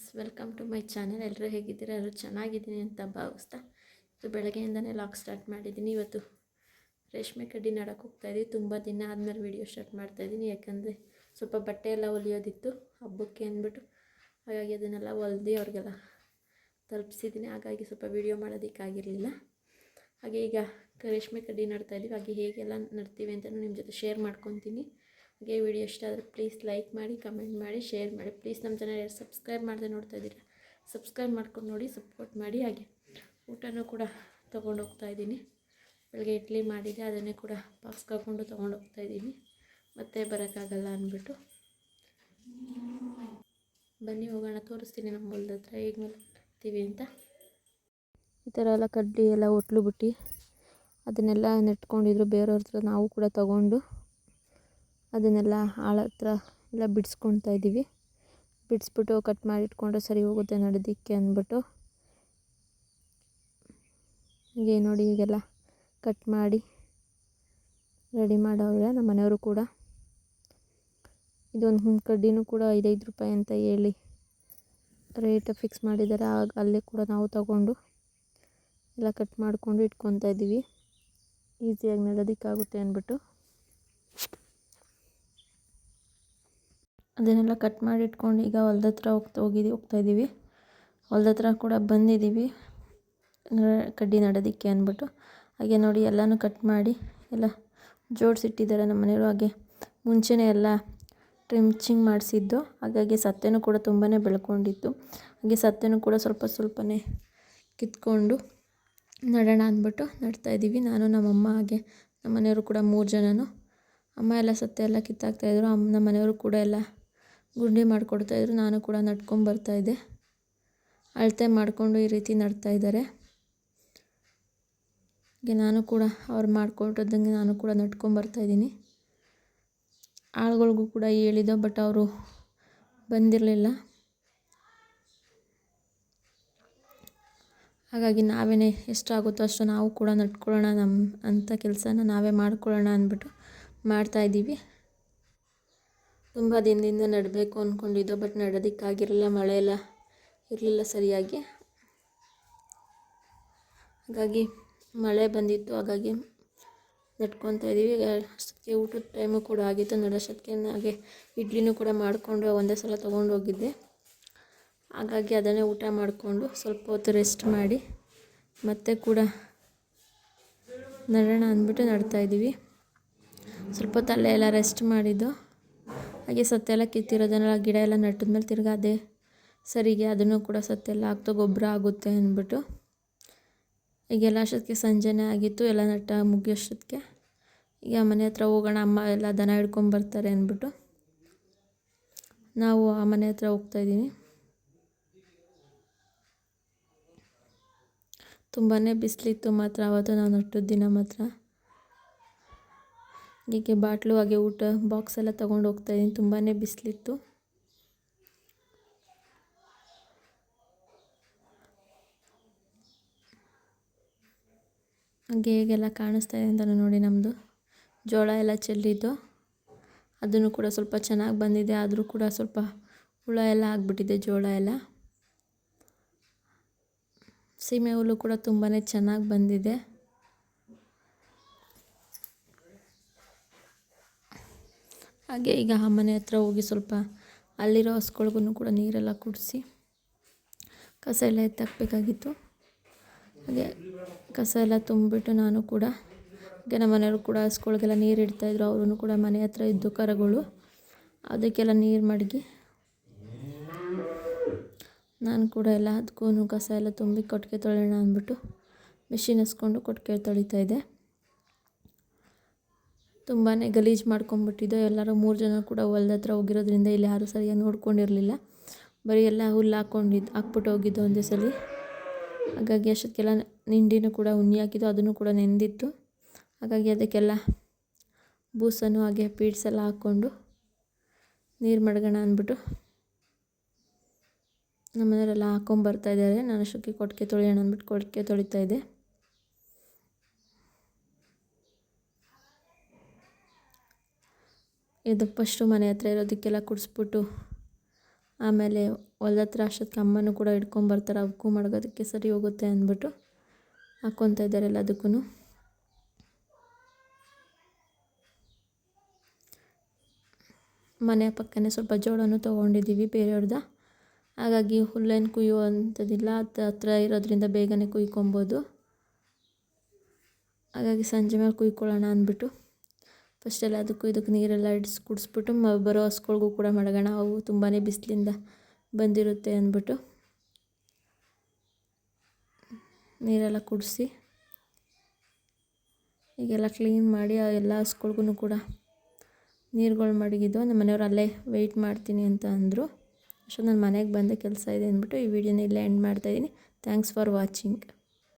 Friends, welcome to my channel. ಎಲ್ಲರೂ ಹೇಗಿದ್ದೀರಾ? ಎಲ್ಲರೂ ಚೆನ್ನಾಗಿದ್ದೀನಿ ಅಂತ ಭಾವಿಸ್ತಾ ಇದು ಬೆಳಗ್ಗೆಯಿಂದನೇ ಲಾಕ್ ಸ್ಟಾರ್ಟ್ ಮಾಡಿದ್ದೀನಿ. ಇವತ್ತು ರೇಷ್ಮೆ ಕಡ್ಡಿ ನಡಕ್ಕೆ ಹೋಗ್ತಾಯಿದ್ದೀವಿ ತುಂಬ ದಿನ ಆದಮೇಲೆ ವೀಡಿಯೋ ಸ್ಟಾರ್ಟ್ ಮಾಡ್ತಾಯಿದ್ದೀನಿ ಯಾಕಂದರೆ ಸ್ವಲ್ಪ ಬಟ್ಟೆ ಎಲ್ಲ ಹೊಲಿಯೋದಿತ್ತು ಹಬ್ಬಕ್ಕೆ ಅಂದ್ಬಿಟ್ಟು. ಹಾಗಾಗಿ ಅದನ್ನೆಲ್ಲ ಹೊಲ್ದು ಅವ್ರಿಗೆಲ್ಲ ತಲುಪಿಸಿದ್ದೀನಿ. ಹಾಗಾಗಿ ಸ್ವಲ್ಪ ವೀಡಿಯೋ ಮಾಡೋದಕ್ಕಾಗಿರಲಿಲ್ಲ. ಹಾಗೆ ಈಗ ರೇಷ್ಮೆ ಕಡ್ಡಿ ನಡ್ತಾ ಇದ್ದೀವಿ ಹಾಗೆ ಹೇಗೆಲ್ಲ ನಡ್ತೀವಿ ಅಂತಲೂ ನಿಮ್ಮ ಜೊತೆ ಶೇರ್ ಮಾಡ್ಕೊತೀನಿ. ಹಾಗೆ ವಿಡಿಯೋ ಇಷ್ಟ ಆದರೆ ಪ್ಲೀಸ್ ಲೈಕ್ ಮಾಡಿ ಕಮೆಂಟ್ ಮಾಡಿ ಶೇರ್ ಮಾಡಿ. ಪ್ಲೀಸ್ ನಮ್ಮ ಚಾನಲ್ ಯಾರು ಸಬ್ಸ್ಕ್ರೈಬ್ ಮಾಡದೆ ನೋಡ್ತಾ ಇದ್ದೀರಾ ಸಬ್ಸ್ಕ್ರೈಬ್ ಮಾಡ್ಕೊಂಡು ನೋಡಿ ಸಪೋರ್ಟ್ ಮಾಡಿ ಹಾಗೆ. ಊಟನೂ ಕೂಡ ತೊಗೊಂಡು ಹೋಗ್ತಾ ಇದ್ದೀನಿ. ಬೆಳಗ್ಗೆ ಇಡ್ಲಿ ಮಾಡಿದೆ, ಅದನ್ನೇ ಕೂಡ ಬಾಕ್ಸ್ ಹಾಕ್ಕೊಂಡು ತೊಗೊಂಡು ಹೋಗ್ತಾ ಇದ್ದೀನಿ. ಮತ್ತೆ ಬರೋಕ್ಕಾಗಲ್ಲ ಅಂದ್ಬಿಟ್ಟು. ಬನ್ನಿ ಹೋಗೋಣ, ತೋರಿಸ್ತೀನಿ ನಮ್ಮ ಹೊಲ್ದ ಹತ್ರ ಈಗ ಮಾಡ್ತೀವಿ ಅಂತ. ಈ ಥರ ಎಲ್ಲ ಕಡ್ಡಿ ಎಲ್ಲ ಹೊಟ್ಲು ಬಿಟ್ಟು ಅದನ್ನೆಲ್ಲ ನೆಟ್ಕೊಂಡಿದ್ರು, ಬೇರೆಯವ್ರ ಹತ್ರ ನಾವು ಕೂಡ ತಗೊಂಡು ಅದನ್ನೆಲ್ಲ ಆಳ ಹತ್ರ ಎಲ್ಲ ಬಿಡಿಸ್ಕೊಳ್ತಾ ಇದ್ದೀವಿ. ಬಿಡಿಸ್ಬಿಟ್ಟು ಕಟ್ ಮಾಡಿ ಇಟ್ಕೊಂಡ್ರೆ ಸರಿ ಹೋಗುತ್ತೆ ನಡೆದಿಕ್ಕೆ ಅಂದ್ಬಿಟ್ಟು. ಹೀಗೆ ನೋಡಿ ಈಗೆಲ್ಲ ಕಟ್ ಮಾಡಿ ರೆಡಿ ಮಾಡವ್ರೆ ನಮ್ಮ ಮನೆಯವರು ಕೂಡ. ಇದೊಂದು ಹುಣ್ ಕಡ್ಡಿನೂ ಕೂಡ ಐದೈದು ರೂಪಾಯಿ ಅಂತ ಹೇಳಿ ರೇಟ್ ಫಿಕ್ಸ್ ಮಾಡಿದ್ದಾರೆ. ಆಗ ಅಲ್ಲೇ ಕೂಡ ನಾವು ತಗೊಂಡು ಎಲ್ಲ ಕಟ್ ಮಾಡಿಕೊಂಡು ಇಟ್ಕೊತಾ ಇದ್ದೀವಿ. ಈಸಿಯಾಗಿ ನಡೋದಕ್ಕಾಗುತ್ತೆ ಅಂದ್ಬಿಟ್ಟು. ಅದನ್ನೆಲ್ಲ ಕಟ್ ಮಾಡಿ ಇಟ್ಕೊಂಡು ಈಗ ಹೊಲ್ದ ಹತ್ರ ಹೋಗ್ತಾ ಹೋಗಿದ್ದೀವಿ ಹೋಗ್ತಾ ಇದ್ದೀವಿ ಹೊಲ್ದ ಹತ್ರ ಕೂಡ ಬಂದಿದ್ದೀವಿ ಕಡ್ಡಿ ನಡೋದಕ್ಕೆ ಅಂದ್ಬಿಟ್ಟು. ಹಾಗೆ ನೋಡಿ ಎಲ್ಲನೂ ಕಟ್ ಮಾಡಿ ಎಲ್ಲ ಜೋಡಿಸಿಟ್ಟಿದ್ದಾರೆ ನಮ್ಮ ಮನೆಯವರು ಹಾಗೆ ಮುಂಚೆನೇ ಎಲ್ಲ ಟ್ರಿಮ್ಚಿಂಗ್ ಮಾಡಿಸಿದ್ದು. ಹಾಗಾಗಿ ಸತ್ತೆನೂ ಕೂಡ ತುಂಬಾ ಬೆಳ್ಕೊಂಡಿತ್ತು. ಹಾಗೆ ಸತ್ತೆನೂ ಕೂಡ ಸ್ವಲ್ಪ ಸ್ವಲ್ಪನೇ ಕಿತ್ಕೊಂಡು ನಡೋಣ ಅಂದ್ಬಿಟ್ಟು ನಡ್ತಾ ಇದ್ದೀವಿ ನಾನು, ನಮ್ಮಮ್ಮ ಹಾಗೆ ನಮ್ಮ ಮನೆಯವರು ಕೂಡ ಮೂರು ಜನನು. ಅಮ್ಮ ಎಲ್ಲ ಸತ್ತೆ ಎಲ್ಲ ಕಿತ್ತಾಕ್ತಾಯಿದ್ರು ಅಮ್ಮ ನಮ್ಮ ಮನೆಯವರು ಕೂಡ ಎಲ್ಲ ಗುಂಡಿ ಮಾಡಿಕೊಡ್ತಾಯಿದ್ರು ನಾನು ಕೂಡ ನಡ್ಕೊಂಡು ಬರ್ತಾಯಿದ್ದೆ ಅಳತೆ ಮಾಡಿಕೊಂಡು ಈ ರೀತಿ ನಡ್ತಾ ಇದ್ದಾರೆ. ಹಾಗೆ ನಾನು ಕೂಡ ಅವ್ರು ಮಾಡಿಕೊಟ್ಟದಂಗೆ ನಾನು ಕೂಡ ನಡ್ಕೊಂಡು ಬರ್ತಾಯಿದ್ದೀನಿ ಆಳುಗಳಿಗೂ ಕೂಡ ಹೇಳಿದ್ದೆ, ಬಟ್ ಅವರು ಬಂದಿರಲಿಲ್ಲ. ಹಾಗಾಗಿ ನಾವೇ ಎಷ್ಟಾಗುತ್ತೋ ಅಷ್ಟು ನಾವು ಕೂಡ ನಡ್ಕೊಳ್ಳೋಣ ನಮ್ಮ ಅಂಥ ಕೆಲಸನ ನಾವೇ ಮಾಡ್ಕೊಳ್ಳೋಣ ಅಂದ್ಬಿಟ್ಟು ಮಾಡ್ತಾಯಿದ್ದೀವಿ ತುಂಬ ದಿನದಿಂದ ನಡಬೇಕು ಅಂದ್ಕೊಂಡಿದ್ದೋ ಬಟ್ ನಡೋದಕ್ಕಾಗಿರಲಿಲ್ಲ ಮಳೆ ಎಲ್ಲ ಇರಲಿಲ್ಲ ಸರಿಯಾಗಿ. ಹಾಗಾಗಿ ಮಳೆ ಬಂದಿತ್ತು, ಹಾಗಾಗಿ ನಡ್ಕೊತಾ ಇದ್ದೀವಿ ಅಷ್ಟೊತ್ತಿಗೆ ಊಟದ ಟೈಮು ಕೂಡ ಆಗಿತ್ತು. ನಡೋಷ್ಟೊತ್ತಿಗೆ ಹಾಗೆ ಇಡ್ಲಿನೂ ಕೂಡ ಮಾಡಿಕೊಂಡು ಒಂದೇ ಸಲ ತೊಗೊಂಡು ಹೋಗಿದ್ದೆ. ಹಾಗಾಗಿ ಅದನ್ನೇ ಊಟ ಮಾಡಿಕೊಂಡು ಸ್ವಲ್ಪ ಹೊತ್ತು ರೆಸ್ಟ್ ಮಾಡಿ ಮತ್ತೆ ಕೂಡ ನಡೋಣ ಅಂದ್ಬಿಟ್ಟು ನಡ್ತಾಯಿದ್ದೀವಿ ಸ್ವಲ್ಪ ಹೊತ್ತು ಎಲ್ಲ ರೆಸ್ಟ್ ಮಾಡಿದ್ದು. ಹಾಗೆ ಸತ್ತೆಲ್ಲ ಕಿತ್ತಿರೋದನ್ನೆಲ್ಲ ಗಿಡ ಎಲ್ಲ ನಟ್ಟಿದ್ಮೇಲೆ ತಿರ್ಗಾ ಅದೇ ಸರಿಗೆ ಅದನ್ನು ಕೂಡ ಸತ್ತೆಲ್ಲ ಹಾಕ್ತಾ ಗೊಬ್ಬರ ಆಗುತ್ತೆ ಅಂದ್ಬಿಟ್ಟು. ಈಗೆಲ್ಲ ಅಷ್ಟೊತ್ತಿಗೆ ಸಂಜೆನೇ ಆಗಿತ್ತು, ಎಲ್ಲ ನಟ್ಟ ಮುಗಿಯೋಷ್ಟೊತ್ತಿಗೆ ಈಗ ಮನೆ ಹತ್ರ ಹೋಗೋಣ, ಅಮ್ಮ ಎಲ್ಲ ದನ ಹಿಡ್ಕೊಂಬರ್ತಾರೆ ಅಂದ್ಬಿಟ್ಟು ನಾವು ಆ ಮನೆ ಹತ್ರ ಹೋಗ್ತಾಯಿದ್ದೀನಿ ತುಂಬಾ ಬಿಸಿಲಿತ್ತು ಮಾತ್ರ ಆವತ್ತು ನಾವು ನಟ್ಟಿದ ದಿನ ಮಾತ್ರ. ಹೀಗೆ ಬಾಟ್ಲು, ಹಾಗೆ ಊಟ ಬಾಕ್ಸ್ ಎಲ್ಲ ತೊಗೊಂಡು ಹೋಗ್ತಾಯಿದ್ದೀನಿ ತುಂಬಾ ಬಿಸಿಲಿತ್ತು. ಹಾಗೆ ಹೇಗೆಲ್ಲ ಕಾಣಿಸ್ತಾ ಇದೆ ಅಂತ ನೋಡಿ ನಮ್ಮದು ಜೋಳ ಎಲ್ಲ ಚೆಲ್ಲಿದ್ದು. ಅದನ್ನು ಕೂಡ ಸ್ವಲ್ಪ ಚೆನ್ನಾಗಿ ಬಂದಿದೆ. ಆದರೂ ಕೂಡ ಸ್ವಲ್ಪ ಹುಳ ಎಲ್ಲ ಆಗಿಬಿಟ್ಟಿದೆ ಜೋಳ ಎಲ್ಲ. ಸೀಮೆ ಹುಲ್ಲು ಕೂಡ ತುಂಬಾ ಚೆನ್ನಾಗಿ ಬಂದಿದೆ. ಹಾಗೆ ಈಗ ಆ ಮನೆ ಹತ್ರ ಹೋಗಿ ಸ್ವಲ್ಪ ಅಲ್ಲಿರೋ ಹಸ್ಗಳ್ಗೂ ಕೂಡ ನೀರೆಲ್ಲ ಕುಡಿಸಿ ಕಸ ಎಲ್ಲ ಎತ್ತಾಕಬೇಕಾಗಿತ್ತು ಹಾಗೆ ಕಸ ಎಲ್ಲ ತುಂಬಿಬಿಟ್ಟು ನಾನು ಕೂಡ ಹಾಗೆ ನಮ್ಮ ಮನೆಯವರು ಕೂಡ ಹಸುಗಳಿಗೆಲ್ಲ ನೀರು ಇಡ್ತಾಯಿದ್ರು ಅವ್ರೂ ಕೂಡ ಮನೆ ಹತ್ರ ಇದ್ದು ಕರಗಳು. ಅದಕ್ಕೆಲ್ಲ ನೀರು ಮಡಗಿ ನಾನು ಕೂಡ ಎಲ್ಲ ಅದಕ್ಕೂ ಕಸ ಎಲ್ಲ ತುಂಬಿ ಕೊಟ್ಟಿಗೆ ತೊಳೆಯೋಣ ಅಂದ್ಬಿಟ್ಟು ಮಿಷಿನ್ ಹಸ್ಕೊಂಡು ಕೊಟ್ಟಿಗೆ ತೊಳಿತಾ ಇದ್ದೆ. ತುಂಬಾ ಗಲೀಜು ಮಾಡ್ಕೊಂಬಿಟ್ಟಿದ್ದು ಎಲ್ಲರೂ ಮೂರು ಜನ ಕೂಡ ಹೊಲ್ದ ಹತ್ರ ಹೋಗಿರೋದ್ರಿಂದ ಇಲ್ಲಿ ಯಾರೂ ಸರಿಯಾಗಿ ನೋಡ್ಕೊಂಡಿರಲಿಲ್ಲ. ಬರೀ ಎಲ್ಲ ಹುಲ್ಲು ಹಾಕ್ಕೊಂಡಿದ್ದು ಹಾಕ್ಬಿಟ್ಟು ಹೋಗಿದ್ದು ಒಂದೇ ಸಲ. ಹಾಗಾಗಿ ಅಷ್ಟಕ್ಕೆಲ್ಲ ನಿಂಡಿನೂ ಕೂಡ ಉಣ್ಣಿ ಹಾಕಿದ್ದು, ಅದನ್ನು ಕೂಡ ನೆಂದಿತ್ತು. ಹಾಗಾಗಿ ಅದಕ್ಕೆಲ್ಲ ಬೂಸನ್ನು ಹಾಗೆ ಪೀಡ್ಸ್ ಎಲ್ಲ ಹಾಕ್ಕೊಂಡು ನೀರು ಮಡ್ಗೋಣ ಅಂದ್ಬಿಟ್ಟು ನಮ್ಮನೆಯವರೆಲ್ಲ ಇದ್ದಾರೆ. ನಾನು ಅಷ್ಟಕ್ಕೆ ಕೊಟ್ಟಿಗೆ ತೊಳೆಯೋಣ ಅಂದ್ಬಿಟ್ಟು ಕೊಟ್ಟಿಗೆ ತೊಳಿತಾ ಇದ್ದೆ. ಇದು ಫಸ್ಟು ಮನೆ ಹತ್ರ ಇರೋದಕ್ಕೆಲ್ಲ ಕುಡಿಸ್ಬಿಟ್ಟು ಆಮೇಲೆ ಹೊಲ್ದ ಹತ್ರ ಅಷ್ಟೊತ್ತಿಗೆ ಅಮ್ಮನೂ ಕೂಡ ಇಟ್ಕೊಂಬರ್ತಾರೆ ಅವಕ್ಕೂ ಮಡಗೋದಕ್ಕೆ ಸರಿ ಹೋಗುತ್ತೆ ಅಂದ್ಬಿಟ್ಟು ಹಾಕ್ಕೊತಾ ಇದ್ದಾರೆ ಎಲ್ಲದಕ್ಕೂ ಮನೆ ಪಕ್ಕನೇ ಸ್ವಲ್ಪ ಜೋಳನೂ ತೊಗೊಂಡಿದ್ದೀವಿ ಬೇರೆಯವ್ರದ್ದು ಹಾಗಾಗಿ ಹುಲ್ಲೇನು ಕುಯ್ಯುವಂಥದ್ದಿಲ್ಲ ಅದು ಹತ್ರ ಇರೋದ್ರಿಂದ ಬೇಗನೆ ಕುಯ್ಕೊಬೋದು. ಹಾಗಾಗಿ ಸಂಜೆ ಮೇಲೆ ಕುಯ್ಕೊಳ್ಳೋಣ ಅಂದ್ಬಿಟ್ಟು ಫಸ್ಟೆಲ್ಲ ಅದಕ್ಕೂ ಇದಕ್ಕೆ ನೀರೆಲ್ಲ ಇಡಿಸಿ ಕುಡಿಸ್ಬಿಟ್ಟು ಮ ಬರೋ ಹಸ್ಗಳ್ಗೂ ಕೂಡ ಮಾಡೋಣ. ಅವು ತುಂಬಾ ಬಿಸಿಲಿಂದ ಬಂದಿರುತ್ತೆ ಅಂದ್ಬಿಟ್ಟು ನೀರೆಲ್ಲ ಕುಡಿಸಿ ಈಗೆಲ್ಲ ಕ್ಲೀನ್ ಮಾಡಿ ಆ ಎಲ್ಲ ಹಸ್ಗಳ್ಗೂ ಕೂಡ ನೀರುಗಳು ಮಡಗಿದ್ದು ನಮ್ಮ ಮನೆಯವ್ರು ಅಲ್ಲೇ ವೆಯ್ಟ್ ಮಾಡ್ತೀನಿ ಅಂತ ಅಂದರು. ಅಷ್ಟೊಂದು ನಾನು ಮನೆಗೆ ಬಂದ ಕೆಲಸ ಇದೆ ಅಂದ್ಬಿಟ್ಟು ಈ ವಿಡಿಯೋನ ಇಲ್ಲೇ ಎಂಡ್ ಮಾಡ್ತಾಯಿದ್ದೀನಿ ಥ್ಯಾಂಕ್ಸ್ ಫಾರ್ ವಾಚಿಂಗ್